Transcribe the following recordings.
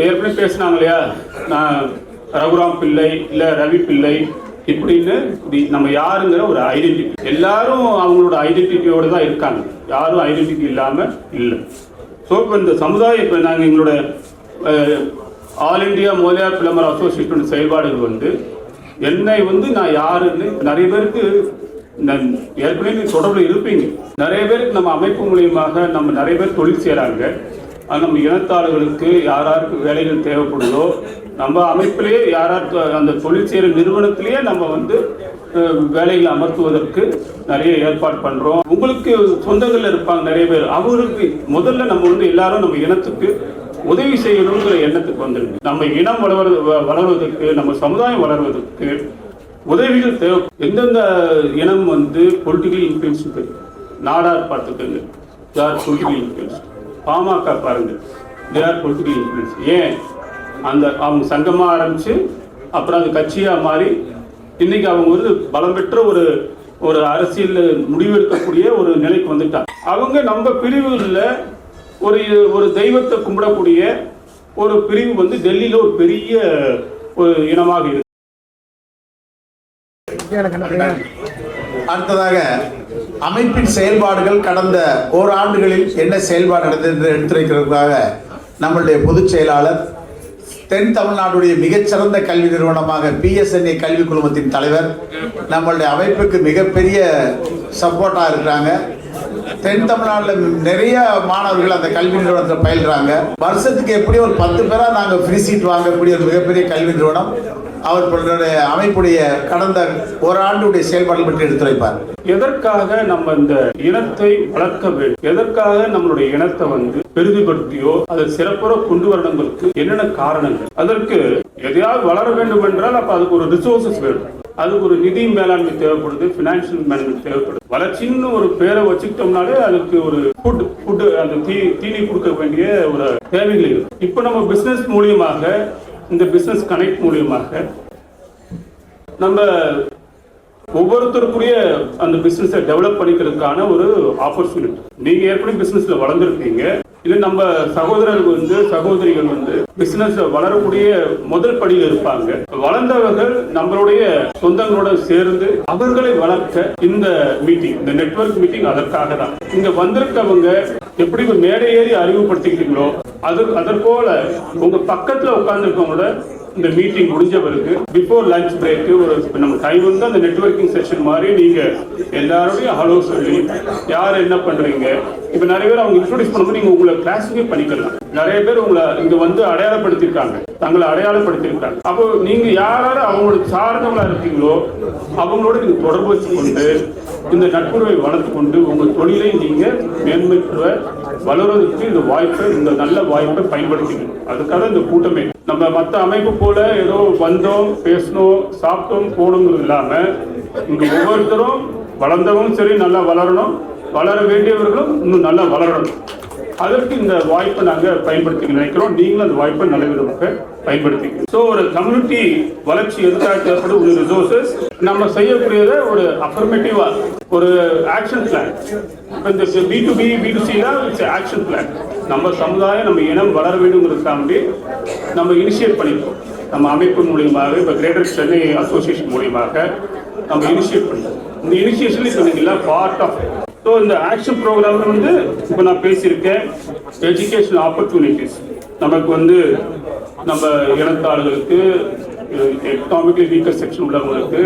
இப்போ ஏற்கனவே பேசினாங்க இல்லையா? நான் ரகுராம் பிள்ளை இல்லை ரவி பிள்ளை இப்படின்னு இப்படி நம்ம யாருங்கிற ஒரு ஐடென்டிட்டி எல்லாரும் அவங்களோட ஐடென்டிட்டியோடு தான் இருக்காங்க. யாரும் ஐடென்டிட்டி இல்லாமல் இல்லை. ஸோ இப்போ இந்த சமுதாயம் இப்போ நாங்கள் எங்களோட all India Mudaliar Pillaimar association செயல்பாடுகள் வந்து என்னை வந்து நான் யாருன்னு நிறைய பேருக்கு ஏற்கனவே நீங்க தொடர்பில் இருப்பீங்க. நிறைய பேருக்கு நம்ம அமைப்பு மூலியமாக நம்ம நிறைய பேர் தொழில் செய்கிறாங்க நம்ம இனத்தாளர்களுக்கு யார் யாருக்கு வேலைகள் தேவைப்படுதோ நம்ம அமைப்பிலேயே யாராருக்கு அந்த தொழில் செய்கிற நிறுவனத்திலேயே நம்ம வந்து அஹ், வேலையில் அமர்த்துவதற்கு நிறைய ஏற்பாடு பண்ணுறோம் உங்களுக்கு சொந்தங்கள் இருப்பாங்க நிறைய பேர். அவங்களுக்கு முதல்ல நம்ம வந்து எல்லாரும் நம்ம இனத்துக்கு உதவி செய்யணுங்கிற எண்ணத்துக்கு வந்துருக்கு நம்ம இனம் வளர்வது வ- வளர்வதற்கு நம்ம சமுதாயம் வளர்வதற்கு உதவிகள் தேவை. எந்தெந்த இனம் வந்து பொலிட்டிக்கல் இன்ஃப்ளூயன்ஸ் நாடார் பார்த்துக்கோங்க. யார் பொலிட்டிக்கல் இன்ஃப்ளூயன்ஸ் பாமக பாருங்க. ஆர் பொலிட்டிக்கல் இன்ஃபுளுன்ஸ் ஏன்? அந்த அவங்க சங்கமாக ஆரம்பித்து அப்புறம் அது கட்சியாக மாறி இன்னைக்கு அவங்க வந்து பலம் பெற்ற ஒரு ஒரு அரசியல் முடிவெடுக்கக்கூடிய ஒரு நிலைக்கு வந்துட்டாங்க. அவங்க நம்ம பிரிவுகளில் ஒரு ஒரு தெய்வத்தை கும்பிடக்கூடிய ஒரு பிரிவு வந்து டெல்லியில் ஒரு பெரிய ஒரு இனமாக இருக்கு. அடுத்ததாக அமைப்பின் செயல்பாடுகள் கடந்த ஓராண்டுகளில் என்ன செயல்பாடு நடந்தது என்று எடுத்துரைக்கிறதுக்காக நம்மளுடைய பொதுச் செயலாளர் தென் தமிழ்நாடுடைய மிகச்சிறந்த கல்வி நிறுவனமாக பிஎஸ்என்ஏ கல்வி குழுமத்தின் தலைவர் நம்மளுடைய அமைப்புக்கு மிகப்பெரிய சப்போர்ட்டாக இருக்கிறாங்க. தென் தமிழ்நாட்டில் நிறைய மாணவர்கள் அந்த கல்வி நிறுவனத்தில் பயில்றாங்க. வருஷத்துக்கு எப்படி ஒரு பத்து பேராக நாங்கள் ஃப்ரீ சீட் வாங்கக்கூடிய ஒரு மிகப்பெரிய கல்வி நிறுவனம். அவர்களுடைய அமைப்புடைய கடந்த ஓராண்டுடைய செயல்பாடுகள் பற்றி எடுத்துரைப்பார் எதற்காக நம்ம இந்த இனத்தை வளர்க்க வேண்டும்? எதற்காக நம்மளுடைய இனத்தை வந்து பெரிதுபடுத்தியோ அதை சிறப்புற கொண்டு வரணுங்களுக்கு என்னென்ன காரணங்கள்? அதற்கு எதையாவது வளர வேண்டும் என்றால் அப்ப அதுக்கு ஒரு ரிசோர்சஸ் வேணும். அதுக்கு ஒரு நிதி மேலாண்மை தேவைப்படுது பினான்சியல் மேலாண்மை தேவைப்படுது. வளர்ச்சின்னு ஒரு பேரை வச்சுக்கிட்டோம்னாலே அதுக்கு ஒரு ஃபுட் ஃபுட் அந்த தீ தீனி கொடுக்க வேண்டிய ஒரு தேவைகள் இருக்கு. இப்போ நம்ம பிசினஸ் மூலியமாக இந்த பிஸ்னஸ் கனெக்ட் மூலியமாக நம்ம ஒவ்வொருத்தருக்குரிய அந்த பிஸ்னஸை டெவலப் பண்ணிக்கிறதுக்கான ஒரு ஆப்பர்ச்சுனிட்டி நீங்க ஏற்கனவே பிஸ்னஸில் வளர்ந்துருக்கீங்க. இது நம்ம சகோதரர்கள் வந்து சகோதரிகள் வந்து பிசினஸ் வளரக்கூடிய முதல் படியில் இருப்பாங்க. வளர்ந்தவர்கள் நம்மளுடைய சொந்தங்களோட சேர்ந்து அவர்களை வளர்க்க இந்த மீட்டிங் இந்த நெட்வொர்க் மீட்டிங் அதற்காக தான். இங்க வந்திருக்கவங்க எப்படி மேடை ஏறி அறிமுகப்படுத்திக்கிறீங்களோ அது அதற்போல உங்க பக்கத்துல உட்கார்ந்துருக்கவங்களோட இந்த மீட்டிங் முடிஞ்ச பிறகு பிஃபோர் லஞ்ச் பிரேக் ஒரு நம்ம டைம் வந்து அந்த நெட்வொர்க்கிங் செஷன் மாதிரி நீங்க எல்லாரோடையும் ஹலோ சொல்லி யார் என்ன பண்றீங்க இப்ப நிறைய பேர் அவங்க இன்ட்ரோடியூஸ் பண்ணும்போது நீங்க உங்களை கிளாஸிஃபை பண்ணிக்கலாம். நிறைய பேர் உங்களை இங்க வந்து அடையாளப்படுத்திருக்காங்க தங்களை அடையாளப்படுத்திருக்காங்க அப்போ நீங்க யார் யார் அவங்களோட சார்ந்தவங்களா இருக்கீங்களோ அவங்களோட நீங்க தொடர்பு வச்சுக்கொண்டு இந்த நட்புறவை வளர்த்து கொண்டு உங்க தொழிலை நீங்க மேன்மை வளர்வதற்கு இந்த வாய்ப்பை இந்த நல்ல வாய்ப்பை பயன்படுத்திக்கணும் அதுக்காக இந்த கூட்டமே. நம்ம மற்ற அமைப்பு போல ஏதோ வந்தோம் பேசணும் சாப்பிட்டோம் போகணுங்கிறது இல்லாம இங்க ஒவ்வொருத்தரும் வளர்ந்தவங்களும் சரி நல்லா வளரணும். வளர வேண்டியவர்களும் இன்னும் நல்லா வளரணும். அதற்கு இந்த வாய்ப்பை நாங்கள் பயன்படுத்திக்க நினைக்கிறோம். நீங்களும் அந்த வாய்ப்பை நல்ல விதமாக பயன்படுத்தி. ஸோ ஒரு கம்யூனிட்டி வளர்ச்சி எதுக்காக தேவைப்படும் ஒரு ரிசோர்சஸ் நம்ம செய்யக்கூடியதை ஒரு அஃபர்மேட்டிவா ஒரு ஆக்ஷன் பிளான் இப்போ இந்த B to B B to சினா it's action plan நம்ம சமுதாயம் நம்ம இனம் வளர வேண்டுங்கிறதுக்காண்டி நம்ம இனிஷியேட் பண்ணிப்போம். நம்ம அமைப்பு மூலியமாக இப்போ கிரேட்டர் சென்னை அசோசியேஷன் மூலியமாக நம்ம இனிஷியேட் பண்ணிருக்கோம் இந்த இனிஷியேஷன் இப்போ பார்ட் ஆஃப் ஸோ இந்த ஆக்ஷன் ப்ரோக்ராமில் வந்து இப்போ நான் பேசியிருக்கேன் எஜுகேஷன் ஆப்பர்ச்சுனிட்டிஸ் நமக்கு வந்து நம்ம இனத்தாளர்களுக்கு எக்கனாமிக்கலி வீக்கர் செக்ஷன் உள்ளவங்களுக்கு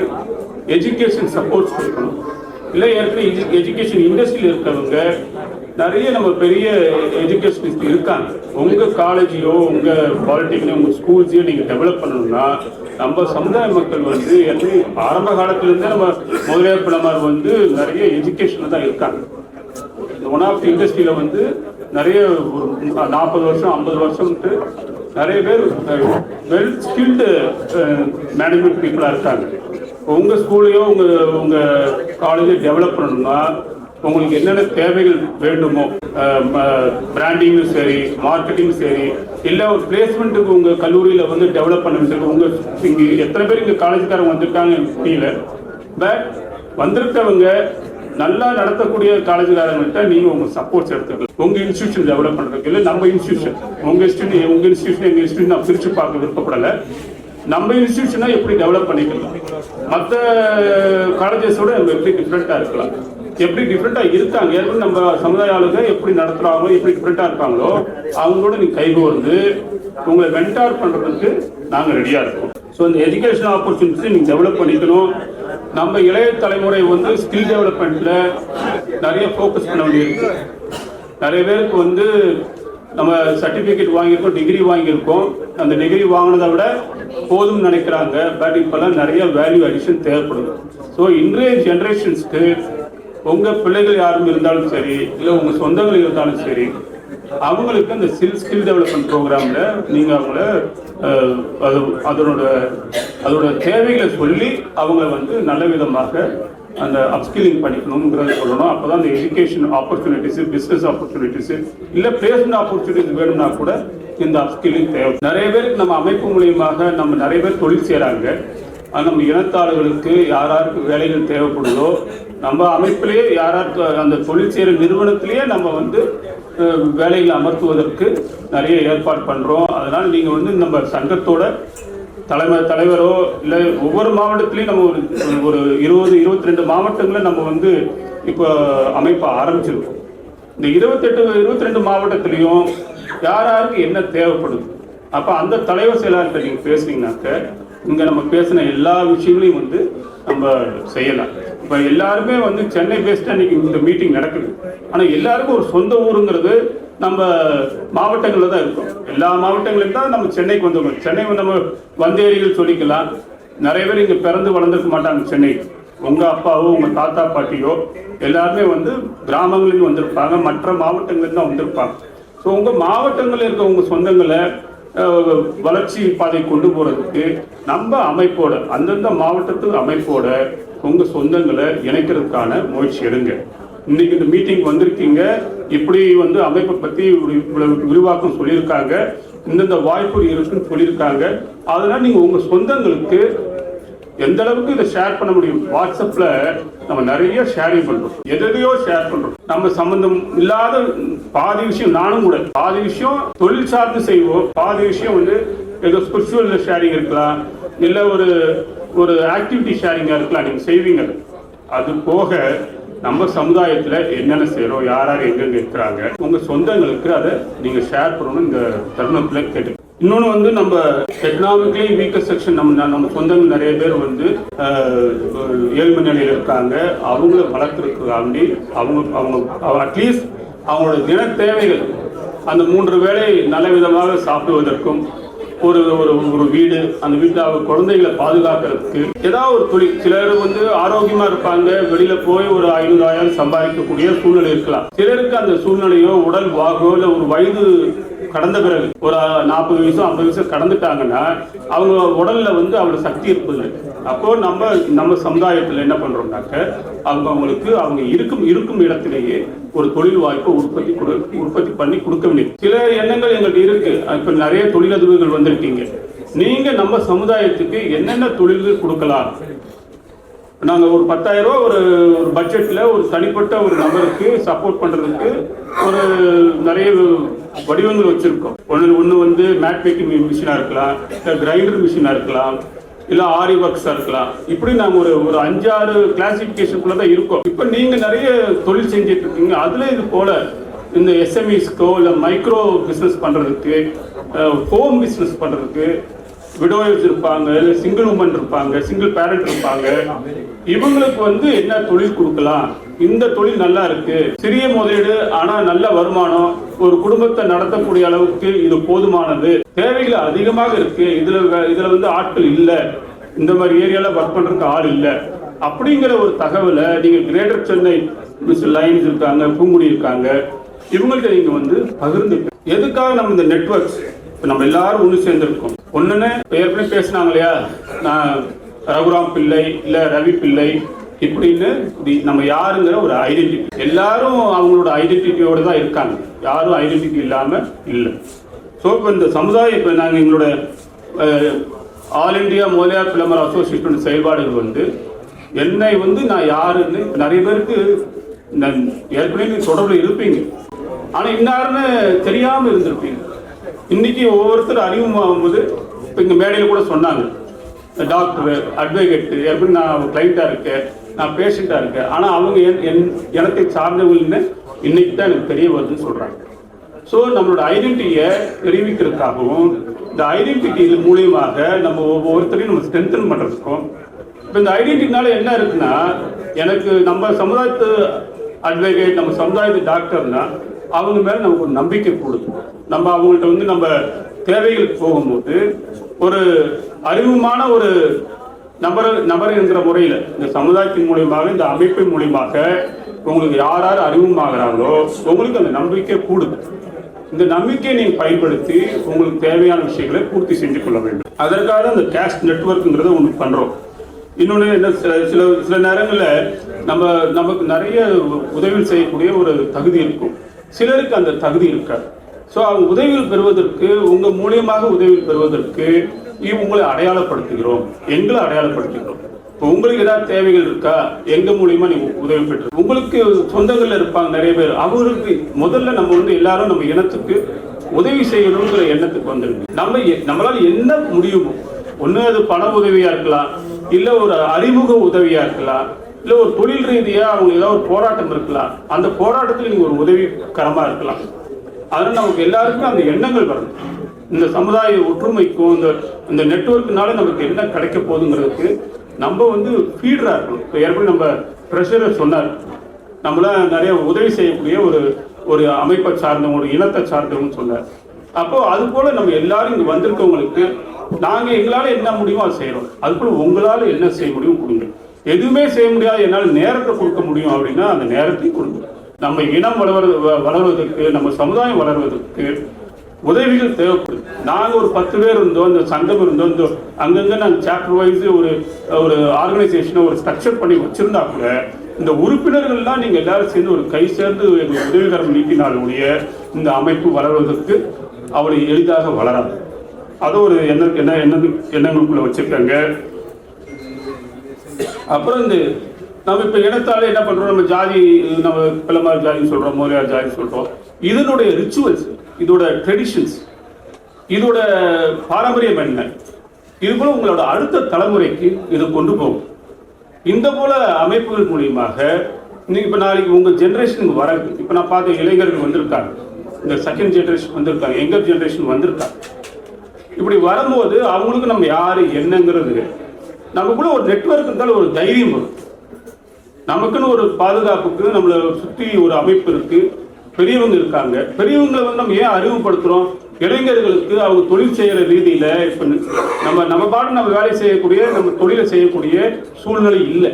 எஜுகேஷன் சப்போர்ட்ஸ் கொடுக்கணும். இல்லை ஏற்கனவே எஜுகேஷன் இண்டஸ்ட்ரியில் இருக்கிறவங்க நிறைய நம்ம பெரிய எஜுகேஷனிஸ்ட் இருக்காங்க. உங்கள் காலேஜையோ உங்கள் பாலிடெக்னிக் உங்கள் ஸ்கூல்ஸையோ நீங்கள் டெவலப் பண்ணணும்னா நம்ம சமுதாய மக்கள் வந்து எப்படி ஆரம்ப காலத்துலேருந்தே நம்ம முதலியார் பிளமார் வந்து நிறைய எஜுகேஷனில் தான் இருக்காங்க. ஒன் ஆஃப் இண்டஸ்ட்ரியில் வந்து நிறைய ஒரு நாற்பது வருஷம் ஐம்பது வருஷம்ட்டு நிறைய பேர் வெல் ஸ்கில்டு மேனேஜ்மெண்ட் பீப்புளாக இருக்காங்க. உங்கள் ஸ்கூலையோ உங்கள் உங்கள் காலேஜை டெவலப் பண்ணணும்னா உங்களுக்கு என்னென்ன தேவைகள் வேண்டுமோ பிராண்டிங்கும் சரி மார்க்கெட்டிங்கும் சரி இல்லை ஒரு பிளேஸ்மெண்ட்டுக்கு உங்கள் கல்லூரியில் வந்து டெவலப் பண்ண வேண்டியது உங்கள் இங்க எத்தனை பேர் இங்கே காலேஜ்காரங்க வந்திருக்காங்க எனக்கு தெரியல. பட் வந்திருக்கவங்க நல்லா நடத்தக்கூடிய காலேஜ்காரங்கள்ட்ட நீங்க உங்க சப்போர்ட்ஸ் எடுத்துக்கலாம் உங்க இன்ஸ்டியூஷன் டெவலப் பண்றதுக்கு இல்ல நம்ம இன்ஸ்டியூஷன் உங்க இன்ஸ்டியூஷன் உங்க இன்ஸ்டியூஷன் எங்க இன்ஸ்டியூஷன் நான் பிரிச்சு பார்க்க விருப்பப்படல. நம்ம இன்ஸ்டியூஷனை எப்படி டெவலப் பண்ணிக்கலாம்? மற்ற காலேஜஸோட நம்ம எப்படி டிஃப்ரெண்டா இருக்கலாம்? எப்படி டிஃப்ரெண்டா இருக்காங்க? ஏற்கனவே நம்ம சமுதாய ஆளுங்க எப்படி நடத்துறாங்களோ எப்படி டிஃப்ரெண்டா இருக்காங்களோ அவங்களோட நீ கைகோர்ந்து உங்களை வென்டார் பண்றதுக்கு நாங்க ரெடியா இருக்கோம். ஸோ இந்த எஜுகேஷன் ஆப்பர்ச்சுனிட்டி நீங்க டெவலப் பண்ணிக்கணும். நம்ம இளைய தலைமுறை வந்து ஸ்கில் டெவலப்மெண்ட்ல நிறைய ஃபோக்கஸ் பண்ண வேண்டியிருக்கு. நிறைய பேருக்கு வந்து நம்ம சர்டிஃபிகேட் வாங்கியிருக்கோம் டிகிரி வாங்கியிருக்கோம். அந்த டிகிரி வாங்கினதை விட போதும்னு நினைக்கிறாங்க. பட் இப்போல்லாம் நிறைய வேல்யூ அடிஷன் தேவைப்படுது. ஸோ இன்றைய ஜென்ரேஷன்ஸ்க்கு உங்கள் பிள்ளைகள் யாரும் இருந்தாலும் சரி இல்லை உங்கள் சொந்தங்கள் இருந்தாலும் சரி அவங்களுக்கு அந்த ஸ்கில் ஸ்கில் டெவலப்மெண்ட் ப்ரோக்ராமில் நீங்கள் அவங்கள அது அதனோட அதோட தேவைகளை சொல்லி அவங்கள வந்து நல்ல விதமாக அந்த அப்ஸ்கில்லிங் பண்ணிக்கணுங்கிறத சொல்லணும். அப்போ தான் அந்த எஜுகேஷன் ஆப்பர்ச்சுனிட்டிஸு பிஸ்னஸ் ஆப்பர்ச்சுனிட்டிஸு இல்லை பிளேஸ்மெண்ட் ஆப்பர்ச்சுனிட்டிஸ் வேணும்னா கூட இந்த அப்ஸ்கில்லிங் தேவை. நிறைய பேருக்கு நம்ம அமைப்பு மூலியமாக நம்ம நிறைய பேர் தொழில் செய்கிறாங்க நம்ம இனத்தாளர்களுக்கு யாருக்கு வேலைகள் தேவைப்படுதோ நம்ம அமைப்பிலேயே யாராருக்கு அந்த தொழில் செய்கிற நிறுவனத்திலேயே நம்ம வந்து வேலையில் அமர்த்துவதற்கு நிறைய ஏற்பாடு பண்ணுறோம் அதனால் நீங்கள் வந்து நம்ம சங்கத்தோட தலைமை தலைவரோ இல்லை ஒவ்வொரு மாவட்டத்திலையும் நம்ம ஒரு ஒரு இருபது இருபத்தி ரெண்டு மாவட்டங்களை நம்ம வந்து இப்போ அமைப்பை ஆரம்பிச்சிருக்கோம். இந்த இருபத்தெட்டு இருபத்தி ரெண்டு மாவட்டத்திலையும் யார் யாருக்கு என்ன தேவைப்படுது? அப்போ அந்த தலைவர் செயலாளர்கிட்ட நீங்கள் பேசுனீங்கன்னாக்க இங்கே நம்ம பேசின எல்லா விஷயங்களையும் வந்து நம்ம செய்யலாம். இப்போ எல்லாருமே வந்து சென்னை பேஸ்டாக இன்னைக்கு இந்த மீட்டிங் நடக்குது. ஆனால் எல்லாருக்கும் ஒரு சொந்த ஊருங்கிறது நம்ம மாவட்டங்களில் தான் இருக்கும். எல்லா மாவட்டங்களிலும் தான் நம்ம சென்னைக்கு வந்தோம் சென்னை வந்து நம்ம வந்தேரிகள் சொல்லிக்கலாம். நிறைய பேர் இங்கே பிறந்து வளர்ந்துருக்க மாட்டாங்க சென்னை. உங்கள் அப்பாவோ உங்கள் தாத்தா பாட்டியோ எல்லாருமே வந்து கிராமங்களில் வந்திருப்பாங்க. மற்ற மாவட்டங்களில் தான் வந்திருப்பாங்க. ஸோ உங்கள் மாவட்டங்களில் இருக்க உங்கள் சொந்தங்களை வளர்ச்சி பாதை கொண்டு போகிறதுக்கு நம்ம அமைப்போட அந்தந்த மாவட்டத்து அமைப்போட உங்கள் சொந்தங்களை இணைக்கிறதுக்கான முயற்சி எடுங்க. இன்னைக்கு இந்த மீட்டிங் வந்திருக்கீங்க. இப்படி வந்து அமைப்பை பற்றி இவ்வளவு விரிவாக்கம் சொல்லியிருக்காங்க. இந்தந்த வாய்ப்பு இருக்குன்னு சொல்லியிருக்காங்க. அதனால நீங்கள் உங்கள் சொந்தங்களுக்கு எந்த அளவுக்கு இதை ஷேர் பண்ண முடியும்? வாட்ஸ்அப்ல நம்ம நிறைய ஷேரிங் பண்றோம். எதையோ ஷேர் பண்றோம். நம்ம சம்பந்தம் இல்லாத பாதி விஷயம் நானும் கூட. பாதி விஷயம் தொழில் சார்ந்து செய்வோம். பாதி விஷயம் வந்து ஏதோ ஸ்பிரிச்சுவல் ஷேரிங் இருக்கலாம். இல்ல ஒரு ஒரு ஆக்டிவிட்டி ஷேரிங்காக இருக்கலாம். நீங்க செய்வீங்க. அது போக நம்ம சமுதாயத்துல என்னென்ன செய்கிறோம் யார் யார் எங்கெங்கே இருக்கிறாங்க உங்க சொந்தங்களுக்கு அதை நீங்க ஷேர் பண்ணணும் இந்த தருணத்தில் கேட்டு இன்னொன்று வந்து நம்ம எக்கனாமிக்லி வீக்கர் செக்ஷன் நம்ம நம்ம சொந்தங்கள் நிறைய பேர் வந்து ஏழ்மை நிலையில் இருக்காங்க. அவங்கள வளர்த்துருக்காண்டி அவங்க அவங்க அட்லீஸ்ட் அவங்களோட தின தேவைகள் அந்த மூன்று வேளை நல்ல விதமாக சாப்பிடுவதற்கும் ஒரு ஒரு ஒரு வீடு அந்த வீட்டில் அவங்க குழந்தைகளை பாதுகாக்கிறதுக்கு ஏதாவது ஒரு தொழில். சிலர் வந்து ஆரோக்கியமா இருப்பாங்க. வெளியில போய் ஒரு ஐநூறாயிரம் சம்பாதிக்கக்கூடிய சூழ்நிலை இருக்கலாம். சிலருக்கு அந்த சூழ்நிலையோ உடல் வாகோ இல்லை ஒரு வயது கடந்த பிறகு ஒரு நாற்பது வயசும் ஐம்பது வயசு கடந்துட்டாங்கன்னா அவங்க உடல்ல வந்து அவ்வளவு சக்தி இருப்பதில்லை. அப்போ நம்ம நம்ம சமுதாயத்தில் என்ன பண்றோம்னாக்க அவங்க அவங்களுக்கு அவங்க இருக்கும் இருக்கும் இடத்திலேயே ஒரு தொழில் வாய்ப்பை உற்பத்தி உற்பத்தி பண்ணி கொடுக்க வேண்டியது. சில எண்ணங்கள் எங்கள்கிட்ட இருக்கு. இப்ப நிறைய தொழிலதிபர்கள் வந்திருக்கீங்க. நீங்க நம்ம சமுதாயத்துக்கு என்னென்ன தொழில்கள் கொடுக்கலாம்? நாங்கள் ஒரு பத்தாயிரம் ரூபா ஒரு ஒரு பட்ஜெட்டில் ஒரு தனிப்பட்ட ஒரு நபருக்கு சப்போர்ட் பண்ணுறதுக்கு ஒரு நிறைய வடிவங்கள் வச்சுருக்கோம். ஒன்று ஒன்று வந்து மேட் மேக்கிங் மிஷினாக இருக்கலாம் இல்லை கிரைண்டர் மிஷினாக இருக்கலாம். இல்லை ஆரி ஒர்க்ஸாக இருக்கலாம். இப்படி நாங்கள் ஒரு ஒரு அஞ்சாறு கிளாசிஃபிகேஷனுக்குள்ள தான் இருக்கோம். இப்போ நீங்கள் நிறைய தொழில் செஞ்சுட்டு இருக்கீங்க. அதில் இது போல் இந்த எஸ்எம்இஸ்க்கோ இல்லை மைக்ரோ பிஸ்னஸ் பண்ணுறதுக்கு ஹோம் பிஸ்னஸ் பண்ணுறதுக்கு விடோயர்ஸ் இருப்பாங்க இல்லை சிங்கிள் உமன் இருப்பாங்க சிங்கிள் பேரண்ட் இருப்பாங்க. இவங்களுக்கு வந்து என்ன தொழில் கொடுக்கலாம்? இந்த தொழில் நல்லா இருக்கு. சிறிய முதலீடு ஆனா நல்ல வருமானம். ஒரு குடும்பத்தை நடத்தக்கூடிய அளவுக்கு இது போதுமானது. தேவைகள் அதிகமாக இருக்கு. இதுல இதுல வந்து ஆட்கள் இல்லை. இந்த மாதிரி ஏரியால ஒர்க் பண்றதுக்கு ஆள் இல்லை. அப்படிங்கிற ஒரு தகவலை நீங்க கிரேட்டர் சென்னை மிஸ்டர் லைன்ஸ் இருக்காங்க பூங்குடி இருக்காங்க. இவங்கள்ட்ட நீங்க வந்து பகிர்ந்து எதுக்காக நம்ம இந்த நெட்ஒர்க்ஸ் இப்போ நம்ம எல்லாரும் ஒன்று சேர்ந்துருக்கோம். ஒன்றுன்னு ஏற்கனவே பேசினாங்க இல்லையா நான் ரகுராம் பிள்ளை இல்லை ரவி பிள்ளை இப்படின்னு நம்ம யாருங்கிற ஒரு ஐடென்டிட்டி எல்லாரும் அவங்களோட ஐடென்டிட்டியோட தான் இருக்காங்க. யாரும் ஐடென்டிட்டி இல்லாமல் இல்லை. ஸோ இப்போ இந்த சமுதாயம் இப்போ நாங்கள் எங்களோட ஆல் இந்தியா மோலியார் பிளமர் அசோசியேஷனோட செயல்பாடுகள் வந்து என்னை வந்து நான் யாருன்னு நிறைய பேருக்கு ஏற்கனவே நீங்க தொடர்பில் இருப்பீங்க. ஆனால் இன்னாருன்னு தெரியாமல் இருந்திருப்பீங்க. இன்னைக்கு ஒவ்வொருத்தர் அறிமுகமாகும்போது இப்போ இங்கே மேடையில் கூட சொன்னாங்க. டாக்டர் அட்வொகேட்டு எப்படி நான் கிளைண்ட்டாக இருக்கேன் நான் பேஷண்ட்டாக இருக்கேன். ஆனால் அவங்க என் என் இனத்தை சார்ந்தவங்கன்னு இன்னைக்கு தான் எனக்கு தெரிய வருதுன்னு சொல்கிறாங்க ஸோ நம்மளோட ஐடென்டிட்டியை தெரிவிக்கிறதுக்காகவும் இந்த ஐடென்டிட்டி மூலியமாக நம்ம ஒவ்வொருத்தரையும் நம்ம ஸ்ட்ரென்தன் பண்ணுறதுக்கும் இப்போ இந்த ஐடென்டிட்டினால என்ன இருக்குன்னா எனக்கு நம்ம சமுதாயத்து அட்வொகேட் நம்ம சமுதாயத்து டாக்டர்னா அவங்க மேலே நமக்கு ஒரு நம்பிக்கை கூடுது. நம்ம அவங்கள்ட்ட வந்து நம்ம தேவைகள் போகும்போது ஒரு அறிவுமான ஒரு நபர் நபர் என்கிற முறையில் இந்த சமுதாயத்தின் மூலியமாக இந்த அமைப்பின் மூலியமாக உங்களுக்கு யார் யார் அறிமுகமாகறாங்களோ உங்களுக்கு அந்த நம்பிக்கை கூடுது. இந்த நம்பிக்கையை நீங்கள் பயன்படுத்தி உங்களுக்கு தேவையான விஷயங்களை பூர்த்தி செஞ்சு கொள்ள வேண்டும். அதற்காக அந்த கேஷ் நெட்ஒர்க்குங்கிறத ஒன்று பண்ணுறோம் இன்னொன்று என்ன சில சில சில நேரங்களில் நம்ம நமக்கு நிறைய உதவி செய்யக்கூடிய ஒரு தகுதி இருக்கும். சிலருக்கு அந்த தகுதி இருக்காது. ஸோ அவங்க உதவிகள் பெறுவதற்கு உங்கள் மூலியமாக உதவிகள் பெறுவதற்கு உங்களை அடையாளப்படுத்துகிறோம். எங்களை அடையாளப்படுத்துகிறோம். இப்போ உங்களுக்கு ஏதாவது தேவைகள் இருக்கா? எங்க மூலியமா நீ உதவி பெற்று உங்களுக்கு சொந்தங்கள்ல இருப்பாங்க நிறைய பேர். அவங்களுக்கு முதல்ல நம்ம வந்து எல்லாரும் நம்ம இனத்துக்கு உதவி செய்யணுங்கிற எண்ணத்துக்கு வந்துடுங்க. நம்ம எ- நம்மளால என்ன முடியுமோ ஒன்று அது பண உதவியா இருக்கலாம் இல்லை ஒரு அறிமுக உதவியா இருக்கலாம் இல்லை ஒரு தொழில் ரீதியாக அவங்க ஏதாவது ஒரு போராட்டம் இருக்கலாம். அந்த போராட்டத்தில் நீங்கள் ஒரு உதவிகரமாக இருக்கலாம். அதனால் நமக்கு எல்லாருக்கும் அந்த எண்ணங்கள் வரணும். இந்த சமுதாய ஒற்றுமைக்கும் இந்த இந்த நெட்ஒர்க்குனால நமக்கு என்ன கிடைக்க போகுதுங்கிறதுக்கு நம்ம வந்து ஃபீடராக இருக்கணும். இப்போ ஏற்கனவே நம்ம ட்ரெஷரர் சொன்னார். நம்மளாம் நிறைய உதவி செய்யக்கூடிய ஒரு ஒரு அமைப்பை சார்ந்தவங்க ஒரு இனத்தை சார்ந்தவங்கன்னு சொன்னார். அப்போ அது போல நம்ம எல்லாரும் இங்கே வந்திருக்கவங்களுக்கு நாங்கள் எங்களால் என்ன முடியுமோ அதை செய்கிறோம் அது போல உங்களால் என்ன செய்ய முடியும் கொடுங்க. எதுவுமே செய்ய முடியாது என்னால் நேரத்தை கொடுக்க முடியும் அப்படின்னா அந்த நேரத்தையும் கொடுங்க. நம்ம இனம் வளர்வது வளர்வதற்கு நம்ம சமுதாயம் வளர்வதற்கு உதவிகள் தேவைப்படுது நாங்கள் ஒரு பத்து பேர் இருந்தோம் இந்த சங்கம் இருந்தோம் இந்த அங்கங்கே நாங்கள் சாப்டர் வைஸ் ஒரு ஒரு ஆர்கனைசேஷனை ஒரு ஸ்ட்ரக்சர் பண்ணி வச்சுருந்தா கூட இந்த உறுப்பினர்கள்லாம் நீங்கள் எல்லாரும் சேர்ந்து ஒரு கை சேர்ந்து எங்களுக்கு உதவிகரம் நீக்கினாலுடைய இந்த அமைப்பு வளர்வதற்கு அவளை எளிதாக வளராது. அதை ஒரு என்ன என்ன எண்ண எண்ணங்களுக்குள்ள வச்சிருக்காங்க. அப்புறம் இந்த நம்ம இப்போ இனத்தாலே என்ன பண்றோம்? நம்ம ஜாதி நம்ம பிளமார் ஜாதின்னு சொல்றோம் மோரியார் ஜாதி சொல்றோம். இதனுடைய ரிச்சுவல்ஸ் இதோட ட்ரெடிஷன்ஸ் இதோட பாரம்பரியம் என்ன? இது போல உங்களோட அடுத்த தலைமுறைக்கு இது கொண்டு போகும். இந்த போல அமைப்புகள் மூலியமாக நீங்க இப்ப நாளைக்கு உங்க ஜென்ரேஷனுக்கு வர இப்ப நான் பார்த்த இளைஞர்கள் வந்திருக்காங்க. இந்த செகண்ட் ஜென்ரேஷன் வந்திருக்காங்க. எங்கர் ஜென்ரேஷன் வந்திருக்காங்க. இப்படி வரும்போது அவங்களுக்கு நம்ம யாரு என்னங்கிறது நமக்குள்ள ஒரு நெட்வொர்க் இருந்தாலும் ஒரு தைரியம் வரும். நமக்குன்னு ஒரு பாதுகாப்புக்கு நம்மளை சுற்றி ஒரு அமைப்பு இருக்கு. பெரியவங்க இருக்காங்க. பெரியவங்களை வந்து நம்ம ஏன் அறிமுகப்படுத்துகிறோம் இளைஞர்களுக்கு அவங்க தொழில் செய்கிற ரீதியில் இப்போ நம்ம நம்ம பாட்டு நம்ம வேலை செய்யக்கூடிய நம்ம தொழிலை செய்யக்கூடிய சூழ்நிலை இல்லை.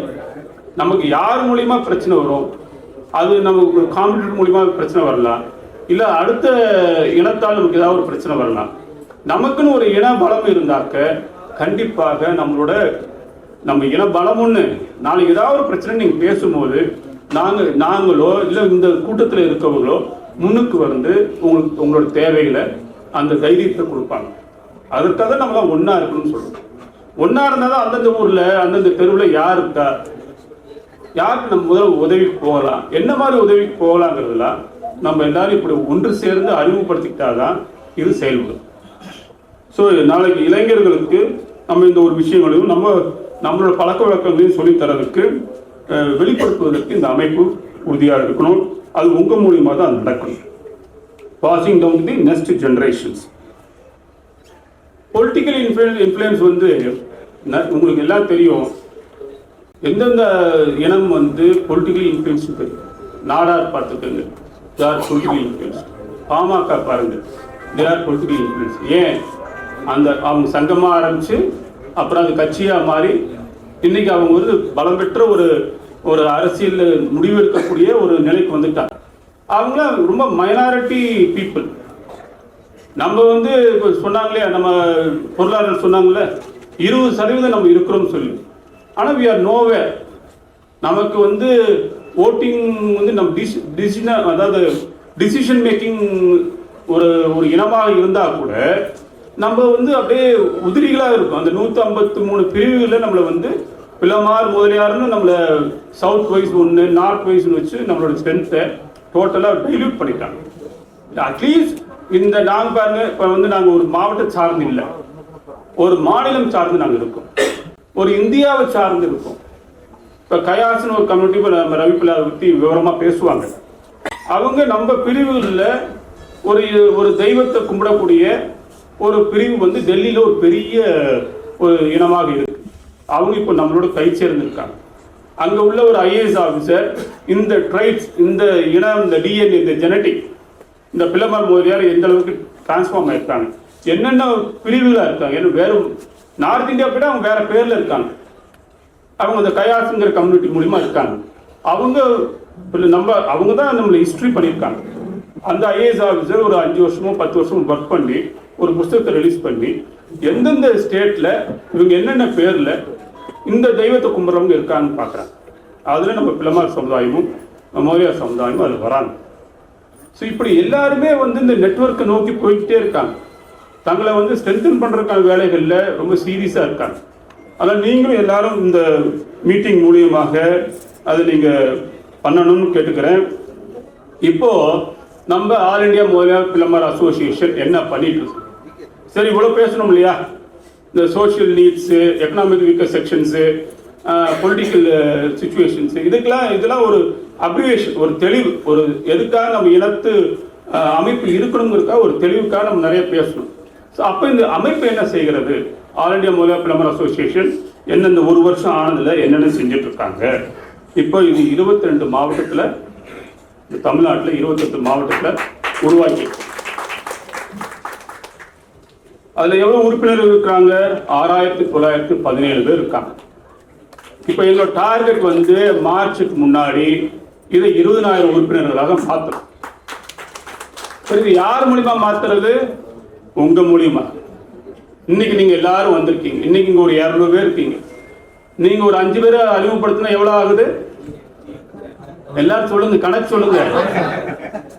நமக்கு யார் மூலியமா பிரச்சனை வரும்? அது நமக்கு காம்படிட்டர் மூலியமா பிரச்சனை வரலாம். இல்லை அடுத்த இனத்தால் நமக்கு ஏதாவது ஒரு பிரச்சனை வரலாம். நமக்குன்னு ஒரு இன பலம் இருந்தாக்க கண்டிப்பாக நம்மளோட நம்ம இன பலம் ஒண்ணு நாளைக்கு ஏதாவது ஒரு பிரச்சனை நீங்க பேசும்போது நாங்க நாங்களோ இல்ல இந்த கூட்டத்தில் இருக்கவங்களோ முன்னுக்கு வந்து உங்களுக்கு உங்களோட தேவைகளை அந்த தைரியத்தை கொடுப்பாங்க. அதுக்காக நம்மளாம் ஒன்றா இருக்கணும்னு சொல்றோம். ஒண்ணா இருந்தாதான் அந்தந்த ஊர்ல அந்தந்த தெருவில் யார் இருக்கா? யாருக்கு நம்ம முதல் உதவிக்கு போகலாம்? என்ன மாதிரி உதவிக்கு போகலாங்கிறதுலாம் நம்ம எல்லாரும் இப்படி ஒன்று சேர்ந்து அறிமுகப்படுத்திக்கிட்டாதான் இது செயல்படும். ஸோ நாளைக்கு இளைஞர்களுக்கு நம்ம இந்த ஒரு விஷயங்களையும் நம்ம நம்மளோட பழக்க வழக்கங்களையும் சொல்லித் தரதுக்கு வெளிப்படுத்துவதற்கு இந்த அமைப்பு உறுதியாக இருக்கணும். அது உங்கள் மூலியமா தான் நடக்கும். Passing down the next generations political influence influence வந்து உங்களுக்கு எல்லாம் தெரியும். எந்தெந்த இனம் வந்து பொலிட்டிக்கல் இன்ஃப்ளூயன்ஸ் தெரியும். நாடார் பார்த்துக்கோங்க. யார் பொலிட்டிக்கல் இன்ஃப்ளூயன்ஸ் பாமக பாருங்கள் தே ஆர் பொலிட்டிக்கல் இன்ஃப்ளூயன்ஸ் ஏன்? அந்த அவங்க சங்கமாக ஆரம்பிச்சு அப்புறம் அது கட்சியாக மாறி இன்னைக்கு அவங்க வந்து பலம் பெற்ற ஒரு ஒரு அரசியல் முடிவெடுக்கக்கூடிய ஒரு நிலைக்கு வந்துட்டாங்க. அவங்களாம் ரொம்ப மைனாரிட்டி பீப்புள் நம்ம வந்து இப்போ சொன்னாங்களே நம்ம பொருளாளர் சொன்னாங்களே இருபது சதவீதம் நம்ம இருக்கிறோம்னு சொல்லி. ஆனால் வி ஆர் நோவே நமக்கு வந்து ஓட்டிங் வந்து நம்ம டிசிஷன் அதாவது டிசிஷன் மேக்கிங் ஒரு ஒரு இனமாக இருந்தால் கூட நம்ம வந்து அப்படியே உதிரிகளாக இருக்கும். அந்த நூற்றி ஐம்பத்தி மூணு பிரிவுகளில் நம்மளை வந்து பிளமார் முதலியார்னு நம்மளை சவுத் வைஸ் ஒன்று நார்த் வைஸ்னு வச்சு நம்மளோட ஸ்ட்ரென்த்தை டோட்டலாக டைல்யூட் பண்ணிட்டாங்க. அட்லீஸ்ட் இந்த நாங்கள் பாருங்க இப்போ வந்து நாங்கள் ஒரு மாவட்டம் சார்ந்து இல்லை. ஒரு மாநிலம் சார்ந்து நாங்கள் இருக்கோம். ஒரு இந்தியாவை சார்ந்து இருக்கோம். இப்போ கயாசுன்னு ஒரு கம்யூனிட்டி இப்போ நம்ம ரவிப்பிள்ளை பற்றி விவரமாக பேசுவாங்க. அவங்க நம்ம பிரிவுகளில் ஒரு ஒரு தெய்வத்தை கும்பிடக்கூடிய ஒரு பிரிவு வந்து டெல்லியில் ஒரு பெரிய ஒரு இனமாக இருக்கு. அவங்க இப்போ நம்மளோட கை சேர்ந்திருக்காங்க. அங்கே உள்ள ஒரு ஐஏஎஸ் ஆஃபீஸர் இந்த ட்ரைப்ஸ் இந்த இனம் இந்த டிஎன்ஏ இந்த ஜெனட்டிக் இந்த பிளமர் மோதியார் எந்த அளவுக்கு டிரான்ஸ்ஃபார்ம் ஆயிருக்காங்க? என்னென்ன பிரிவுகளாக இருக்காங்க? ஏன்னா வேற நார்த் இந்தியா விட அவங்க வேற பேரில் இருக்காங்க. அவங்க அந்த கயாசுங்கிற கம்யூனிட்டி மூலிமா இருக்காங்க. அவங்க நம்ம அவங்க தான் நம்மளை ஹிஸ்ட்ரி பண்ணியிருக்காங்க. அந்த ஐஏஎஸ் ஆஃபீஸர் ஒரு அஞ்சு வருஷமோ பத்து வருஷமோ ஒர்க் பண்ணி ஒரு புஸ்தகத்தை ரிலீஸ் பண்ணி எந்தெந்த ஸ்டேட்டில் இவங்க என்னென்ன பேரில் இந்த தெய்வத்தை கும்பிட்றவங்க இருக்கான்னு பார்க்குறாங்க. அதில் நம்ம பிளமார் சமுதாயமும் மௌரியா சமுதாயமும் அதில் வராங்க. ஸோ இப்படி எல்லாருமே வந்து இந்த நெட்வொர்க்கை நோக்கி போய்கிட்டே இருக்காங்க. தங்களை வந்து ஸ்ட்ரென்தன் பண்ணுறதுக்கான வேலைகளில் ரொம்ப சீரியஸாக இருக்காங்க. ஆனால் நீங்களும் எல்லாரும் இந்த மீட்டிங் மூலியமாக அதை நீங்கள் பண்ணணும்னு கேட்டுக்கிறேன். இப்போது நம்ம all India Mudaliar Pillaimar association என்ன பண்ணிட்டு இருக்கோம் சரி இவ்வளோ பேசணும் இல்லையா? இந்த social needs economic weaker sections political situations இதுக்கெல்லாம் இதெல்லாம் ஒரு அப்ரிவேஷன் ஒரு தெளிவு. ஒரு எதுக்காக நம்ம இனத்து அமைப்பு இருக்கணுங்கிறதுக்காக ஒரு தெளிவுக்காக நம்ம நிறைய பேசணும். ஸோ அப்போ இந்த அமைப்பு என்ன செய்கிறது? All India Mudaliar Pillaimar association என்னென்ன ஒரு வருஷம் ஆனதில் என்னென்ன செஞ்சுட்டு இருக்காங்க இப்போ இது இருபத்தி ரெண்டு மாவட்டத்தில் தமிழ்நாட்டில் இருபத்தெட்டு மாவட்டத்தில் உருவாக்கி அதில் எவ்வளோ உறுப்பினர்கள் இருக்காங்க? ஆறாயிரத்தி தொள்ளாயிரத்தி பதினேழு பேர் இருக்காங்க. இப்போ எங்களோட டார்கெட் வந்து மார்ச்சுக்கு முன்னாடி இதை இருபதனாயிரம் உறுப்பினர்களாக மாற்றணும் இது யார் மூலியமா மாத்துறது? உங்க மூலியமா. இன்னைக்கு நீங்க எல்லாரும் வந்திருக்கீங்க. இன்னைக்கு இங்க ஒரு இரநூறு பேர் இருக்கீங்க. நீங்க ஒரு அஞ்சு பேரை அறிமுகப்படுத்தினா எவ்வளவு ஆகுது? எல்லாரும் சொல்லுங்க கணக்கு சொல்லுங்க.